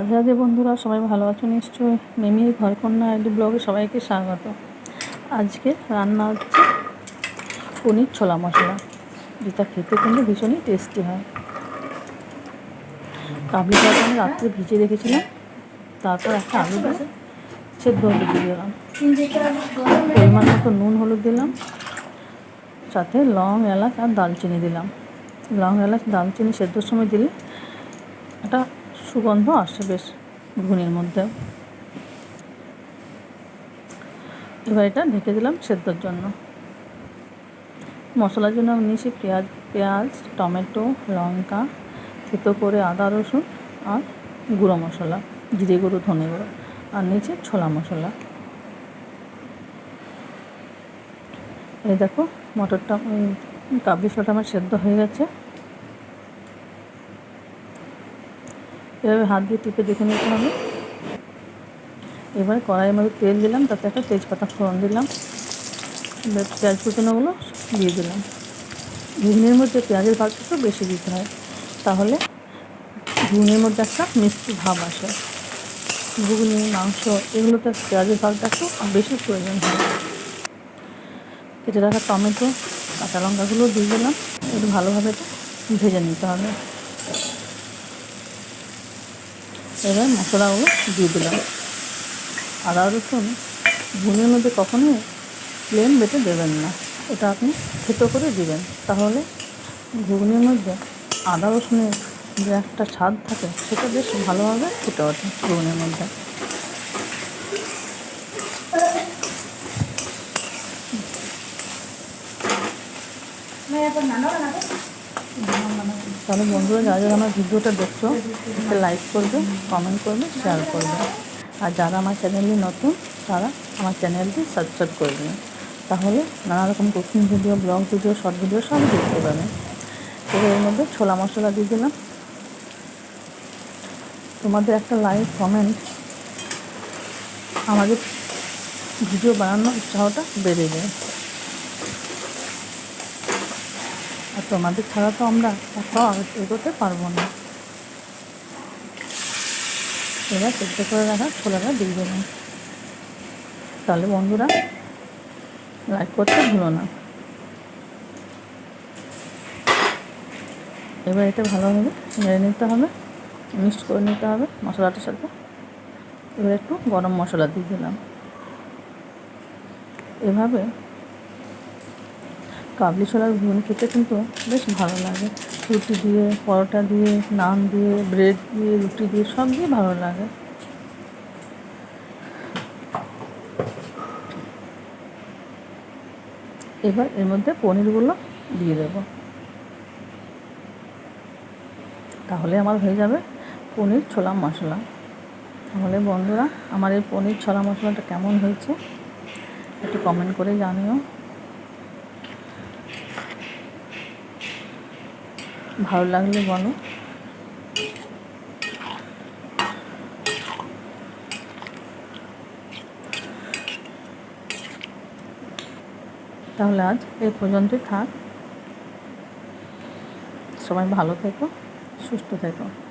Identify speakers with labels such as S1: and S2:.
S1: রাধে রাধে বন্ধুরা, সবাই ভালো আছো নিশ্চয়ই? মিমির ঘরকন্যা একটি ব্লগে সবাইকে স্বাগত। আজকে রান্না হচ্ছে পনির ছোলা মশলা, যেটা খেতে কিন্তু ভীষণই টেস্টি হয়। কাবলি চালটা আমি রাত্রে ভিজে রেখেছিলাম, তারপর একটা আলু দিয়ে সেদ্ধ হলুদ দিয়ে দিলাম। পরিমাণ মতো নুন হলুদ দিলাম, সাথে লং এলাচ আর দালচিনি দিলাম। লং এলাচ, দালচিনি সেদ্ধর সময় দিলে একটা সুগন্ধ আসে বেশ ঘুগনির মধ্যে। এবার এটা ঢেকে দিলাম সেদ্ধর জন্য। মশলার জন্য আমি নিয়েছি পেঁয়াজ পেঁয়াজ, টমেটো, লঙ্কা, থেতো করে আদা, রসুন আর গুঁড়ো মশলা, জিরে গুঁড়ো, ধনে গুঁড়ো আর নিচে ছোলা মশলা। এই দেখো মটরটা কাবলি ছোলাটা আমার সেদ্ধ হয়ে গেছে। এভাবে হাত দিয়ে টিপে দেখে নিতে হবে এবার কড়াইয়ের মধ্যে তেল দিলাম, তাতে একটা তেজপাতা ফোড়ন দিলাম। পেঁয়াজ কুচনোগুলো দিয়ে দিলাম। ঘুগনির মধ্যে পেঁয়াজের একটু বেশি দিতে হয়, তাহলে ঘুগনির মধ্যে একটা মিষ্টি ভাব আসে। ঘুগনি, মাংস, এগুলোতে পেঁয়াজের ভাগটা একটু বেশি প্রয়োজন হয়। কেটে রাখা টমেটো, কাঁচা লঙ্কাগুলো দিয়ে দিলাম। একটু ভালোভাবে ভেজে নিতে হবে। এবার মশলাগুলো দিয়ে দিলাম। আদা, রসুন ঘুনের মধ্যে কখনোই প্লেন বেটে দেবেন না। এটা আপনি থেতো করে দিবেন। তাহলে ঘুগনির মধ্যে আদা, রসুনের যে একটা স্বাদ থাকে, সেটা বেশ ভালোভাবে ফুটে ওঠে ঘুগনির মধ্যে। তাহলে বন্ধুরা, যারা যারা আমার ভিডিওটা দেখছ লাইক করবে কমেন্ট করবে শেয়ার করবে। আর যারা আমার চ্যানেলে নতুন, তারা আমার চ্যানেলটি সাবস্ক্রাইব করবে তাহলে নানা রকম cooking video blog video short video সব দেখতে পাবে। এবার এর মধ্যে ছোলা মশলা দিয়ে দিলাম। তোমাদের একটা লাইক কমেন্ট আমাদের ভিডিও বানানোর উৎসাহটা বেড়ে যায় আর তোমাদের ছাড়া তো আমরা কোথাও এগোতে পারব না। এবার সেদ্ধ করে রাখা ছোলাটা দিয়ে দেবেন তাহলে বন্ধুরা লাইক করতে ভুলো না। এবার এটা ভালোভাবে নেড়ে নিতে হবে, মিক্সড করে নিতে হবে মশলাটার সাথে। এবার একটু গরম মশলা দিয়ে দিলাম। এভাবে কাবলি ছোলার ঘুগনি খেতে কিন্তু বেশ ভালো লাগে। রুটি দিয়ে, পরোটা দিয়ে, নান দিয়ে, ব্রেড দিয়ে, রুটি দিয়ে সব দিয়ে ভালো লাগে। এবার এর মধ্যে পনিরগুলো দিয়ে দেব। তাহলে আমার হয়ে যাবে পনির ছোলা মশলা। তাহলে বন্ধুরা, আমার এই পনির ছোলা মশলাটা কেমন হয়েছে একটু কমেন্ট করে জানিও। ভালো লাগলে বলো। তাহলে আজ এ পর্যন্তই থাক। সবাই ভালো থেকো সুস্থ থেকো।